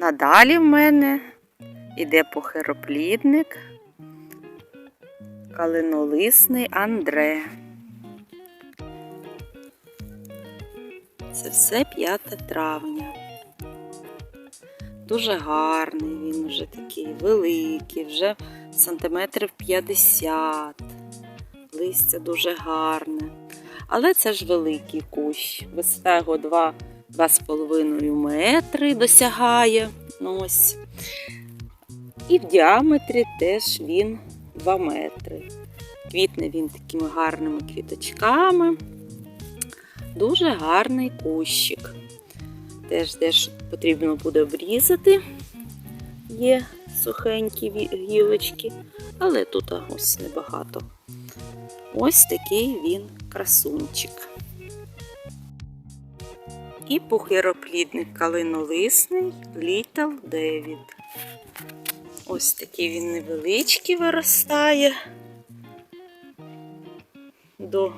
Надалі в мене іде похироплідник, калинолисний Андре. Це все 5 травня. Дуже гарний, він вже такий великий, вже сантиметрів 50. Листя дуже гарне. Але це ж великий кущ. Висота його 2, 2,5 метри досягає. Ну, ось. І в діаметрі теж він 2 метри. Квітне він такими гарними квіточками. Дуже гарний кущик. Теж теж потрібно буде обрізати. Є сухенькі гілочки, але тут ось небагато. Ось такий він красунчик. І пухироплідник калинолисний Little David. Ось такий він невеличкий виростає до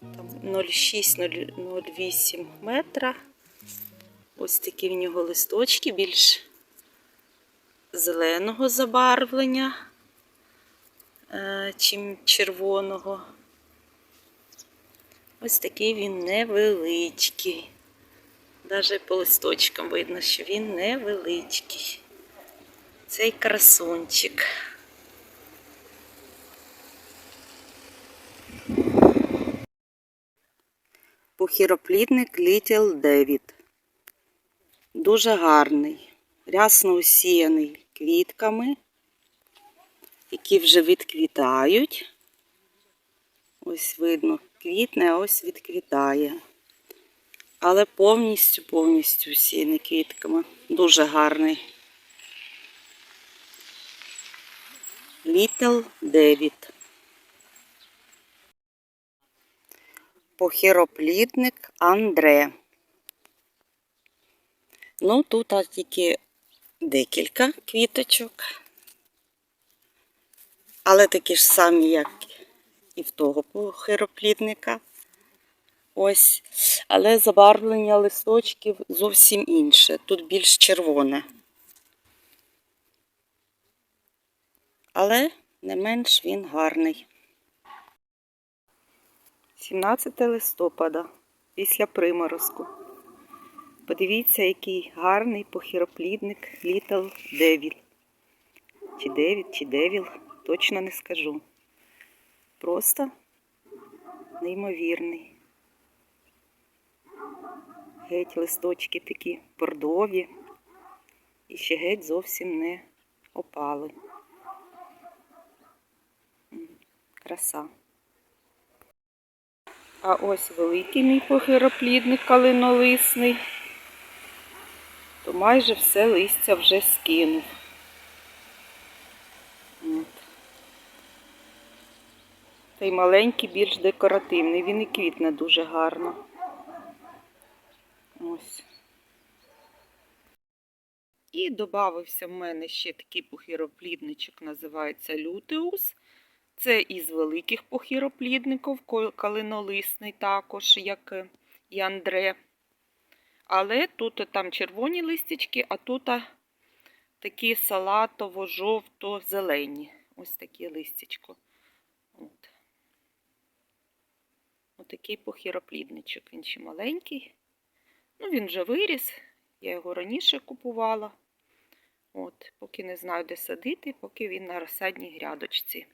там, 0,6-0,8 метра. Ось такі в нього листочки більш зеленого забарвлення, е, чим червоного. Ось такий він невеличкий. Навіть по листочкам видно, що він невеличкий. Цей красунчик. Похіроплідник Little David. Дуже гарний, рясно усіяний квітками, які вже відквітають. Ось видно, квітне, а ось відквітає. Але повністю, повністю усіяний квітками. Дуже гарний. Little David. Похироплідник Андре. Ну, тут тільки декілька квіточок. Але такі ж самі, як і в того похироплідника. Ось. Але забарвлення листочків зовсім інше. Тут більш червоне. Але не менш він гарний. 17 листопада після приморозку. Подивіться, який гарний похироплідник Little Devil. Чи Девід, чи Девіл, точно не скажу. Просто неймовірний. Геть листочки такі бордові і ще геть зовсім не опали. Краса. А ось великий мій похироплідник калинолисний, то майже все листя вже скинув. От. Цей маленький більш декоративний, він і квітне дуже гарно. Ось. І додався в мене ще такий похироплідничок, називається лютеус. Це із великих похироплідників, ко- калинолисний також, як е, і Андре. Але тут там червоні листячки, а тут такі салатово-жовто-зелені. Ось такі листячко. От. Отакий похироплідничок. Він ще маленький. Ну, він вже виріс. Я його раніше купувала. От, поки не знаю, де садити, поки він на розсадній грядочці.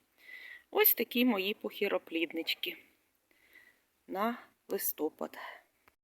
Ось такі мої похіропліднички на листопад.